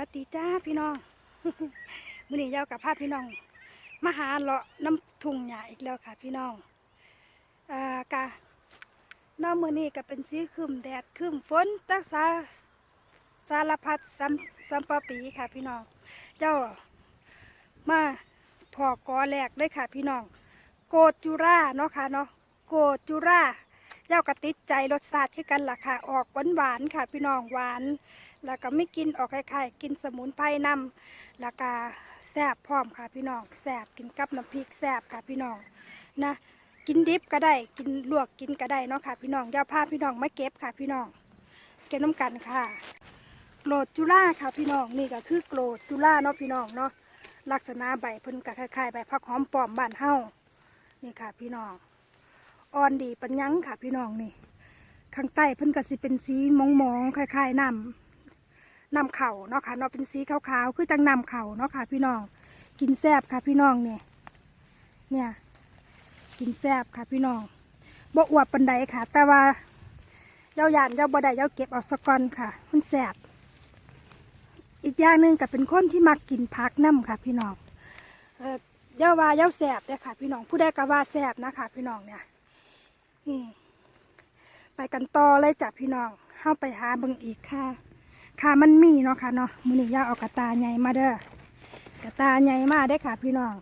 วัสดีจ้าพี่น้องมื้อนี้ยาวกับพาพี่น้องมาหาเลาะน้ำทุ่งหญ้าอีกแล้วค่ะ พี่น้องอ่ากะน้องมื้อนี้ก็เป็นสีคึมแดดคึมฝนตักษาสารพัดสัมสัมปะปีค่ะ พี่น้อง เจ้ามาพอกอแรกเลยค่ะ พี่น้อง โกดจุราเนาะค่ะเนาะโกดจุรา เจ้ากระติดใจรสชาติที่กันล่ะค่ะ ออกหวานหวานค่ะ พี่น้องหวาน แล้วก็ไม่กินออกคล้ายๆกินสมุนไพรนำแล้วก็แซ่บพร้อมค่ะ พี่น้องแซ่บกินกับน้ำพริกแซ่บค่ะพี่น้องนะ กินดิบก็ได้กินลวกกินก็ได้เนาะค่ะ พี่น้องอย่าพาพี่น้องมาเก็บค่ะ พี่น้องเก็บน้ำกันค่ะโกรธจุล่าค่ะ พี่น้องนี่ก็คือโกรธจุล่าเนาะพี่น้องเนาะลักษณะใบเพิ่นก็คล้ายๆใบผักหอมปลอมบ้านเฮานี่ค่ะ พี่น้อง อ่อนดีปัญญังค่ะพี่น้องนี่ ข้างใต้เพิ่นก็สิเป็นสีมองๆคล้ายๆน้ำน้ำเข่าเนาะค่ะเนาะเป็นสีขาวๆคือจังน้ำเข่าเนาะค่ะ พี่น้อง กินแซบค่ะพี่น้องเนี่ยเนี่ยกินแซบค่ะพี่น้องบ่อวบปันใดค่ะ แต่ว่าเย้าหยานเย้าบ่ได้เย้าเก็บเอาสกอนค่ะ มันแซบอีกอย่างหนึ่งก็เป็นคนที่มักกินผักน้ำค่ะ พี่น้องเออเย้าว่าเย้าแซบเนี่ยค่ะ พี่น้องผู้ใดก็ว่าแซบนะคะพี่น้องเนี่ย ไปกันต่อเลยจ้ะพี่น้องเข้าไปหาเบิ่งอีกค่ะ ค่ะมันมีเนาะค่ะเนาะมือนี้ยาเอากระตาใหญ่มาเด้อกระตาใหญ่มาได้ค่ะ พี่น้อง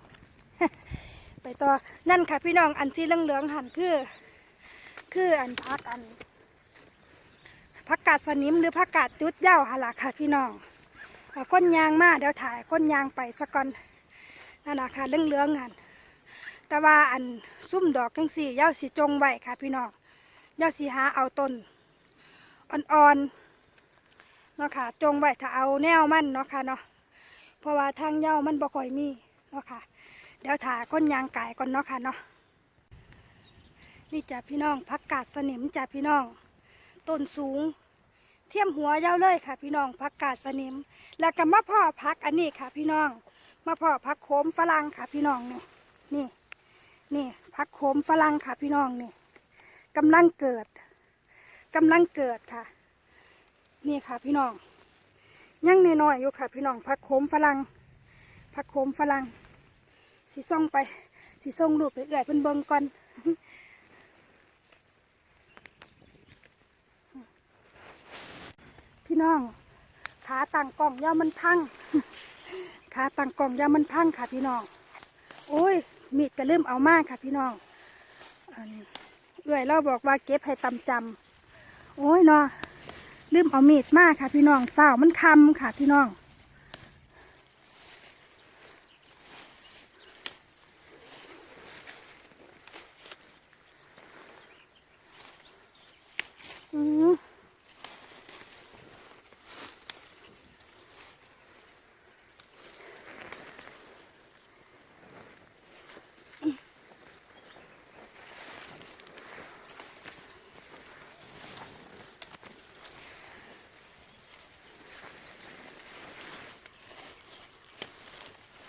ไปต่อนั่นค่ะ พี่น้องอันสีเหลืองๆหันคือ คืออันพักอันพักกาดสนิมหรือพักกาดจุดเย้าหนล่ะค่ะ พี่น้องก้นยางมาเดี๋ยวถ่ายก้นยางไปสักก่อนนั่นนะค่ะเหลืองๆหัน แต่ว่าอันซุ่มดอกจังสี่เย้าสีจงไว้ค่ะ พี่น้องยาสีหาเอาต้นอ่อนๆเนาะค่ะจงไว้ถ้าเอาแนวมันเนาะค่ะเนาะเพราะว่าทางเย้ามันบ่ค่อยมีเนาะค่ะ เดี๋ยวถ่าก้นยางไก่ก่อนเนาะค่ะเนาะนี่จ้ะพี่น้องพักกาดสนิมจ้ะพี่น้องต้นสูง เทียมหัวเย้าเลยค่ะ พี่น้องพักกาดสนิม แล้วก็มะพ่อพักอันนี้ค่ะ พี่น้องมะพ่อพักโขมฝรั่งค่ะ พี่น้องนี่นี่ นี่พักโขมฝรั่งค่ะพี่น้องนี่กำลังเกิดกำลังเกิดค่ะ นี่ค่ะพี่น้องยังน้อยๆอยู่ค่ะ พี่น้องผักโขมฝรั่งผักโขมฝรั่งสีส่งไปสีส่งรูปไปเอื่อยเพิ่นเบิ่งก่อนพี่น้อง ขาต่างกล่องย่ามันพังขาต่างกล่องย่ามันพังค่ะพี่น้องโอ้ย มีดก็เริ่มเอามากค่ะ พี่น้องอันเอื่อยเราบอกว่าเก็บให้ตำจำโอ้ยเนาะลืมเอามีดมากค่ะ พี่น้องเฝ้ามันคำค่ะ พี่น้อง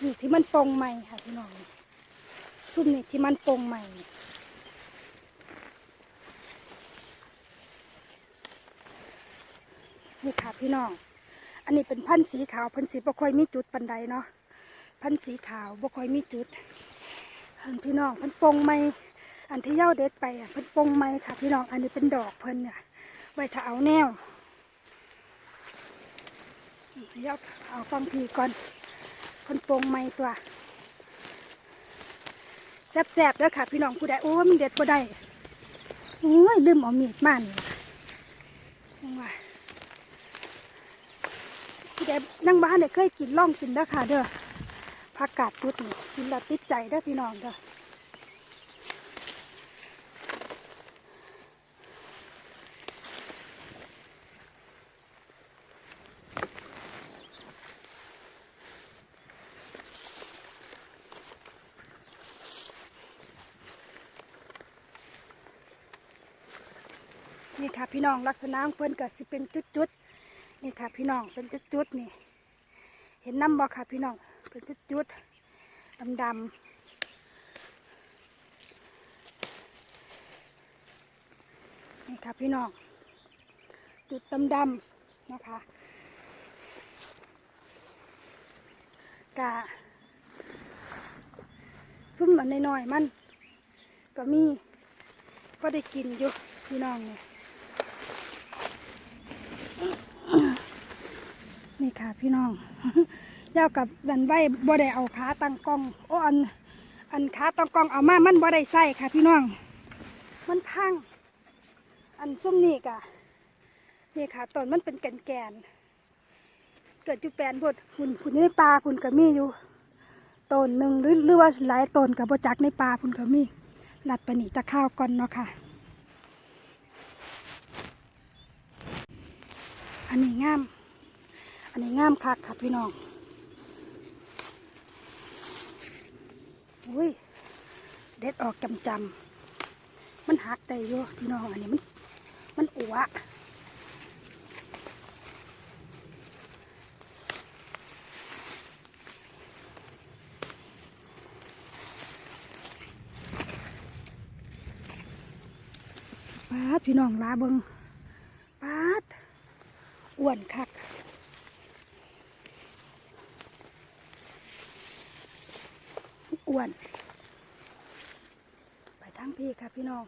นี่ที่มันปงใหม่ค่ะพี่น้องซุ่มนี่ที่มันปงใหม่นี่ค่ะพี่น้อง อันนี้เป็นพันธุ์สีขาวพันธุ์สีบ่ค่อยมีจุดปันใดเนาะพันธุ์สีขาวบ่ค่อยมีจุดอันพี่น้องพันปงใหม่อันที่เย้าเด็ดไปอะพันปงใหม่ค่ะ พี่น้องอันนี้เป็นดอกเพิ่นเนี่ยไว้ถ้าเอาแนวเย้าเอาฟังพีก่อน พันปงใหม่ตัวแซ่บๆแล้วค่ะ พี่น้องผู้ใดโอ้มันเด็ดบ่ได้โอ้ยลืมเอามีดมานี่จังว่าพี่แดนั่งบ้านเนี่ยเคยกินล่องกินแล้วค่ะ เด้อผักกาดพุดนี่กินแล้วติดใจเด้อพี่น้องเด้อ นี่ค่ะพี่น้องลักษณะของเพิ่นก็สิเป็นจุดๆนี่ค่ะพี่น้องเป็นจุดๆนี่ เห็นน้ำบ่ค่ะพี่น้องเป็นจุดๆดำๆนี่ค่ะพี่น้อง จุดดำๆนะคะกะซุ่มอันน้อยๆมัน ก็มีก็ได้กินอยู่พี่น้องเนี่ย นี่ค่ะพี่น้องเจ้ากับดันใบบ่ได้เอาขาตั้งกล้องโอ้อันอันขาตั้งกล้องเอามามันบ่ได้ใส่ค่ะพี่น้อง มันพัง อันซุ่มนี่กะนี่ค่ะต้นมันเป็นแก่นแกนเกิดอยู่แปนบดคุณคุณในป่าคุณก็มีอยู่ต้นหนึ่งหรือหรือว่าหลายต้นกับบจักในป่าคุณก็มีหลัดไปนี่จะข้าวก่อนเนาะค่ะ อันนี้งาม อันนี้งามคักค่ะพี่น้องอุ้ยเด็ดออกจำจำมันหักได้อยู่พี่น้องอันนี้มันมันอัวปาพี่น้องลาเบิงปาอ้วนคัก อ้วนไปทางพี่ค่ะพี่น้อง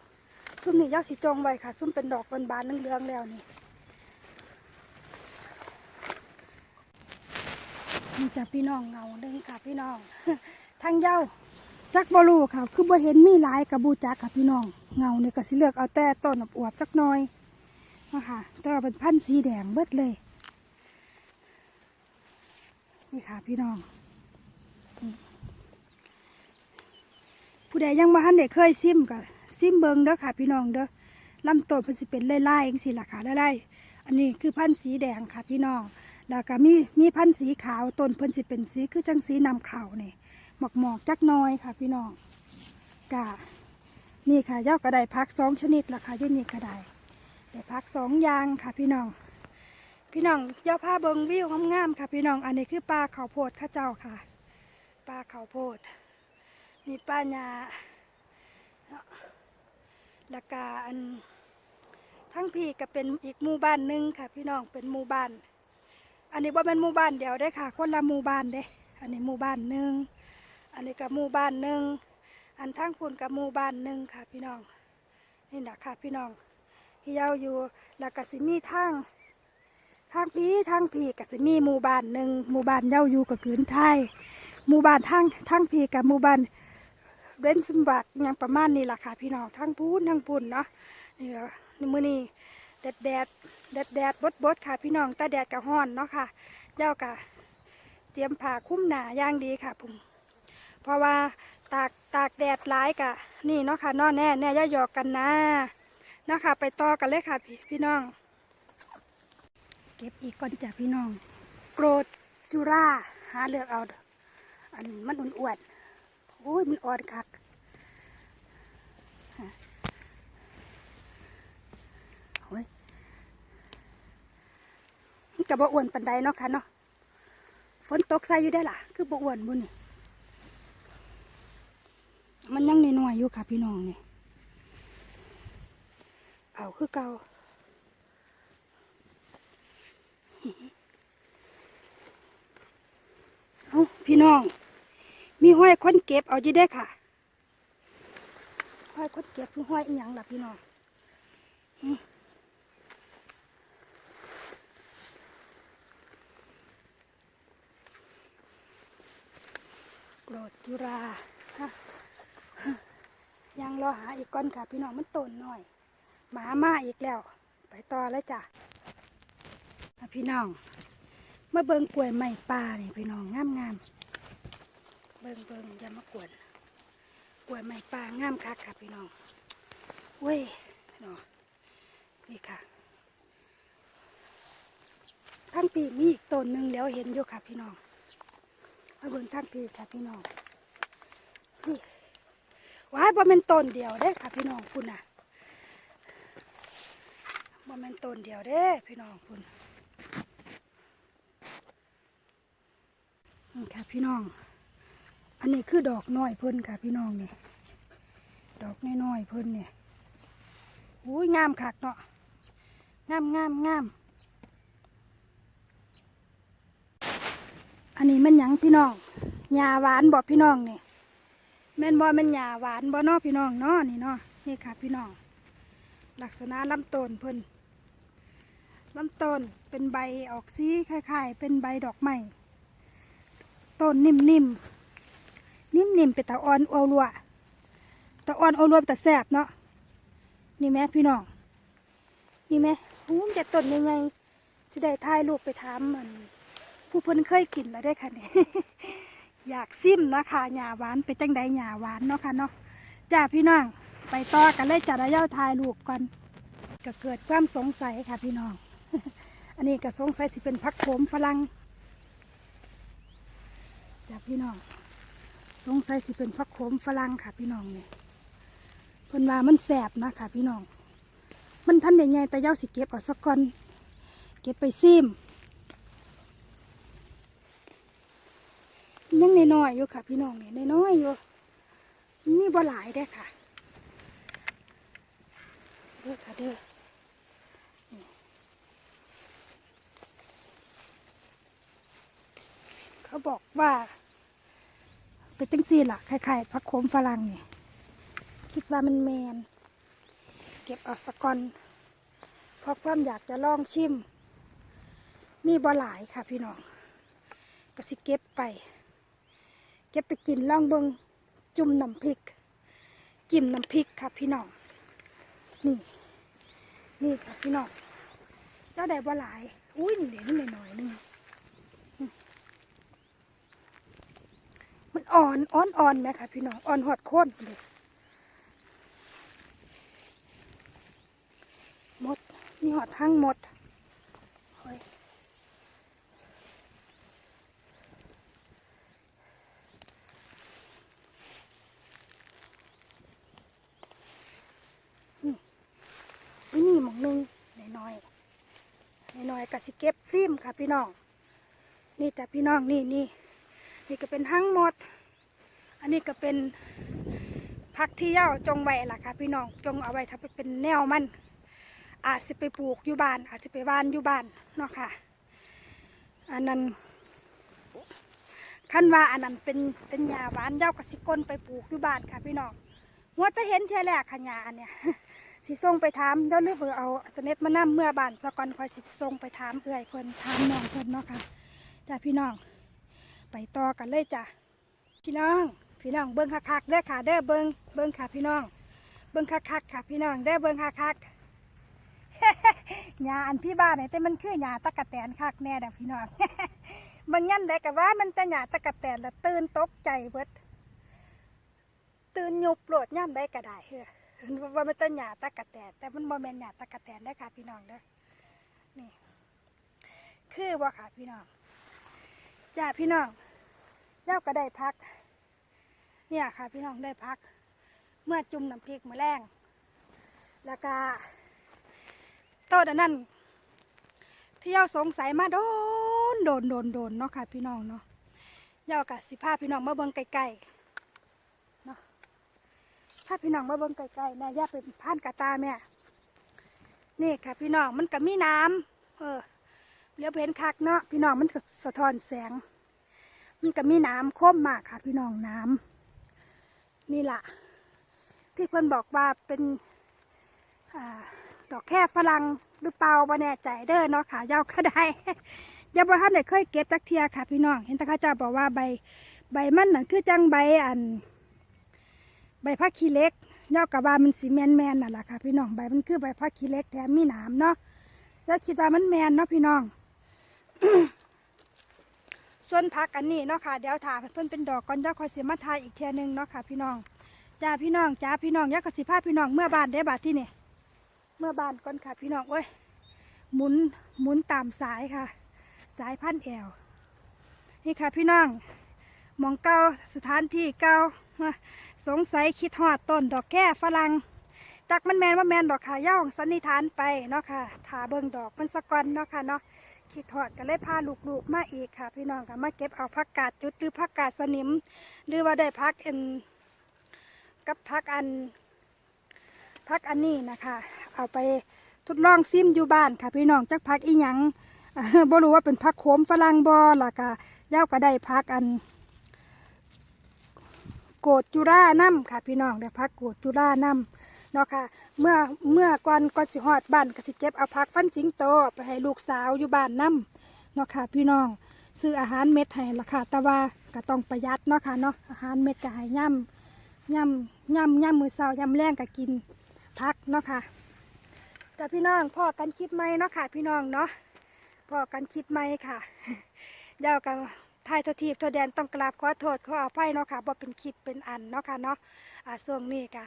ซุ่มนี่ยักษ์สีจองไว้ค่ะ ซุ่มเป็นดอกบานๆเหลืองๆแล้วนี่นี่จะพี่น้องเงาหนึ่งค่ะพี่น้องทางเย้าจักบอลูค่ะ คือบ่เห็นมีหลายกับบูจักค่ะพี่น้อง เงาเนี่ก็สิเลือกเอาแต่ต้นอวบสักหน่อยนะคะแต่ว่าเป็นพันธุ์สีแดงเบิดเลย นี่ค่ะพี่น้อง ผู้ใดยังมาทันเด็กเคยซิมก็ซิมเบิงเด้อค่ะ พี่น้องเด้อลำต้นเพิ่นสิเป็นไล่ๆเองสิล่ะค่ะไล่ๆอันนี้คือพันธุ์สีแดงค่ะ พี่น้อง แล้วก็มีมีพันธุ์สีขาวต้นเพิ่นสิเป็นสีคือจังสีนำขาวนี่หมอกหมอกจักน้อยค่ะ พี่น้องกะนี่ค่ะยอดกระไดพักสองชนิดล่ะค่ะยุ่นี่กระไดได้พักสองยางค่ะ พี่น้อง พี่น้องย่าผ้าเบิงวิวงามๆค่ะ พี่น้อง อันนี้คือปลาเขาโพดข้าเจ้าค่ะปลาเขาโพด นี่ป้าญาแล้วก็อัน ทั้งพี่ก็เป็นอีกหมู่บ้านหนึ่งค่ะ พี่น้องเป็นหมู่บ้าน อันนี้ว่าเป็นหมู่บ้านเดียวได้ค่ะ คนละหมู่บ้านเด้ อันนี้หมู่บ้านหนึ่งอันนี้ก็หมู่บ้านหนึ่งอันทั้งคุณกับหมู่บ้านหนึ่งค่ะ พี่น้อง นี่นะค่ะ พี่น้องที่เยาอยู่แล้วก็สิมีทางทางพี่ทางพี่ก็สิมีหมู่บ้านหนึ่งหมู่บ้านเย้าอยู่กับกืนไทยหมู่บ้านทางทางพี่กับหมู่บ้าน เบนสมบัติอยังประมาณนี้ล่ะค่ะ พี่น้องทั้งพูนทั้งปุ่นเนาะนี่มือนี้แดดแดดแดดแดดบดบดค่ะ พี่น้องแต่แดดกับฮ้อนเนาะค่ะเย้ากะเตรียมผ้าคุ้มหนาย่างดีค่ะผมเพราะว่าตากตากแดดร้ายกะ นี่เนาะค่ะนอนแน่แน่ย่าหยอกกันนะเนาะค่ะ ไปต่อกันเลยค่ะพี่พี่น้อง เก็บอีกก่อนจ้ะพี่น้อง โกรธจุราหาเลือกเอาอันมันอ้วน โอ้ยมันอ่อนคักฮะโอ้ยมันกับบ่อ้วนปันใดเนาะค่ะเนาะฝนตกใส่อยู่ได้ล่ะ คือบ่อ้วนบุญนี่มันยังน้อยๆอยู่ค่ะพี่น้องเนี่ยเอาคือเก่าเอาพี่น้อง มีห้อยคนเก็บเอาอยู่ได้ค่ะ ห้อยคนเก็บคือห้อยอีหยังล่ะพี่น้องโกรธจุราฮะยังรอหาอีกก้อนค่ะ พี่น้องมันต้นหน่อย หมามาอีกแล้ว ไปต่อเลยจ้ะพี่น้องมาเบิงกล้วยไม้ป่านี่พี่น้องงามงาม บิ่งเบิ่งอย่ามากวนกวยไม้ป่างามคักค่ะพี่น้องเว้ยน้องนี่ค่ะทั้งปีมีอีกต้นหนึ่งแล้วเห็นอยู่ค่ะพี่น้องมาเบิ่งทั้งปีค่ะพี่น้องนี่ว้ายบ่เป็นต้นเดียวเด้ค่ะพี่น้องคุณน่ะบ่เป็นต้นเดียวเด้พี่น้องคุณค่ะพี่น้อง อันนี้คือดอกน้อยเพิ่นค่ะพี่น้องเนี่ยดอกน้อยๆเพิ่นเนี่ยอุ้ยงามคักเนาะงามงามงามอันนี้มันหยังพี่น้องหญ้าหวานบ่พี่น้องเนี่ยแม่นบ่แม่นหญ้าหวานบ่เนาะพี่น้องเนาะนี่เนาะนี่ค่ะพี่น้อง ลักษณะลำต้นเพิ่นลำต้นเป็นใบออกสีคล้ายๆ เป็นใบดอกไม้ต้นนิ่มๆ นิ่มๆเป็นตะอ่อนเอารัวตะอ่อนเอารัวเป็นตะแสบเนาะนี่แม่พี่น้องนี่แม่หูมจะต้นยังไงจะได้ถ่ายรูปไปถามมัน ผู้เพิ่นเคยกินแล้วได้ค่ะนี่อยากซิมนะคะหญ้าหวานเป็นจังใดหญ้าหวานเนาะค่ะเนาะจ้าพี่น้องไปต่อกันเลยจ้าระยะถ่ายรูปก่อนก็เกิดความสงสัยค่ะพี่น้อง อันนี้ก็สงสัยสิเป็นพักโขมฝรั่งจ้าพี่น้อง สงสัยสิเป็นพักโขมฝรั่งค่ะพี่น้องเนี่ยเพิ่นว่ามันแสบนะค่ะพี่น้อง มันทันใหญ่ๆแต่เย้าสิเก็บเอาสักก่อนเก็บไปซิมยังน้อยๆอยู่ค่ะ พี่น้องเนี่ยน้อยๆอยู่มีบ่หลายได้ค่ะเด้อค่ะเด้อเขาบอกว่า เป็นจังซีล่ะคล้ายๆผักโขมฝรั่งนี่คิดว่ามันแมน เก็บเอาสะกอนเพราะความอยากจะลองชิม มีบ่หลายค่ะพี่น้องก็สิเก็บไป เก็บไปกินล่องเบิงจุ่มน้ำพริกจิ้มน้ำพริกค่ะพี่น้องนี่ นี่ค่ะพี่น้องเจ้าได้บ่หลาย อุ้ยนี่เดี๋ยวนี่หน่อยหนึงอืม มันอ่อนอ่อนอ่อนไหมคะพี่น้องอ่อนหอดโค่นเลยหมดนี่หอดทั้งหมดเฮ้ยว้นี่หมองหนึงน้อยๆน้อยๆก็สิเก็บฟิมค่ะพี่น้อง นี่แต่พี่น้องนี่นี่ นี่ก็เป็นทั้งหมด อันนี้ก็เป็นพักที่เย้าจงไว้ล่ะค่ะพี่น้องจงเอาไว้ถ้าเป็นแนวมัน อาจจะไปปลูกอยู่บ้าน อาจจะไปบ้านอยู่บ้านเนาะค่ะ อันนั้นขั้นว่าอันนั้นเป็นเป็นหญ้าหวานเย้ากสิกลไปปลูกอยู่บ้านค่ะพี่น้องหัวแตะเห็นเท่ยแรกค่ะหญ้าอันเนี้ยสิส่งไปถามเดี๋ยวลืมเอาอินเทอร์เน็ตมานํเมื่อบ้านสกอนคอยสิส่งไปถามเอื่อยเพิ่นถามน้องเพิ่นเนาะค่ะจ้าพี่น้อง ไปต่อกันเลยจ้ะพี่น้อง พี่น้องเบิ้งคักๆเด้อค่ะเด้อเบิ้งเบิ้งค่ะพี่น้อง เบิ้งคักๆค่ะพี่น้องเด้อเบิ้งคักๆหญ้าอันพี่บ้านเนี่ยแต่มันคือหญ้าตะกะแตนคักแน่เด้อพี่น้องบางยันได้กับว่ามันจะหญ้าตะกะแตนล้วตื่นตกใจเบิดตื่นยุบโปรดย่ำได้ก็ได้เฮ้อว่ามันเป็นหญ้าตะกะแตนแต่มันบ่แม่นหญ้าตะกะแตนได้ค่ะพี่น้องเด้อนี่ คือบ่ค่ะพี่น้อง จ้าพี่น้องเจ้าก็ได้พัก เนี่ยค่ะพี่น้องได้พัก เมื่อจุ่มน้ำพริกมือแรงแล้วก็ต้นอันนั้นที่เย้าสงสัยมาโดนโดนโดนโดนเนาะค่ะพี่น้องเนาะเย้ากับสิพาพี่น้องมาเบิ่งไกลๆเนาะถ้าพี่น้องมาเบิ่งไกลๆนะอย่าเป็นผ่านกระตาแม่นี่ค่ะพี่น้องมันก็มีน้ำเออเลี้ยวเพนคักเนาะพี่น้องมันก็สะท้อนแสง มันก็มีน้ำข้มมากค่ะ พี่น้องน้ำนี่ล่ะที่เพิ่นบอกว่าเป็นอดอกแค่ฝรั่งหรือเปล่าบ่แน่ใจเด้อเนาะค่ะยาวก็ได้ย่าบ่ทันได้เคยเก็บจักเทียค่ะ พี่น้อง เห็นต่เข้าจ้าบอกว่าใบ ใบมันนั่นคือจังใบอัน ใบพักขี้เล็กยอกกับว่ามันสีแมนแมนนั่นแหละค่ะ พี่น้องใบมันคือใบพักขี้เล็กแถมมีหนามเนาะแล้วคิดว่ามันแมนเนาะพี่น้อง ส่วนพักอันนี้เนาะค่ะเดี๋ยวถาเพิ่นเป็นดอกก่อนเดี๋ยวคอยเสียมาทายอีกเทียหนึงเนาะค่ะพี่น้องจ้าพี่น้องจ้าพี่น้องอยักกสิพาพี่น้องเมื่อบานได้บาทที่นี่เมื่อบานก่อนค่ะพี่น้องเว้ยหมุนหมุนตามสายค่ะ สายพันแอวนี่ค่ะพี่น้องหมองเก่าสถานที่เก่าสงสัยคิดหอดต้นดอกแก้ฝรั่งจักมันแมนว่าแมนดอกขาย่องสันนิษฐานไปเนาะค่ะถาเบิงดอกมันสะกอนเนาะค่ะเนาะ คิดหอดก็เลยพาลูกๆมาอีกค่ะ พี่น้องก็มาเก็บเอาผักกาดจุดหรือผักกาดสนิม หรือว่าได้พักเอ็นกับพักอันพักอันนี้นะคะ เอาไปทดลองซิมอยู่บ้านค่ะ พี่น้องจักพักอีหยังบ่รู้ว่าเป็นพักโขมฝรั่งบอล่ะค่ะย่าก็ได้พักอัน โกดจุราน้ำค่ะ พี่น้องได้พักโกดจุราน้ำ เนาะค่ะ เมื่อเมื่อก่อนก่อนสิฮอดบ้านก็สิเก็บเอาพักฟันสิงโตไปให้ลูกสาวอยู่บ้านน้ำเนาะค่ะ พี่น้องซื้ออาหารเม็ดให้ละค่ะแต่ว่าก็ต้องประหยัดเนาะค่ะเนาะอาหารเม็ดก็ให้ย่ำย่ำย่ำย่ำมือเช้าย่ำแรงก็กินพักเนาะค่ะแต่พี่น้องพ่อกันคลิปไหมเนาะค่ะ พี่น้องเนาะพ่อกันคลิปไหมค่ะเดี๋ยวกันทายททีบทวแดนต้องกราบขอโทษขออภัยเนาะค่ะบ่เป็นคลิปเป็นอันเนาะค่ะเนาะอ่าช่วงนี้ค่ะ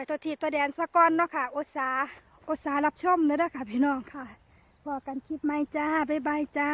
ไปททีตัวแดนสะก้อนเนาะค่ะโอซาโอซารับชมเนะเด้อค่ะพี่น้องค่ะพอกันคลิปไหมจ้าบ๊ายบายจ้า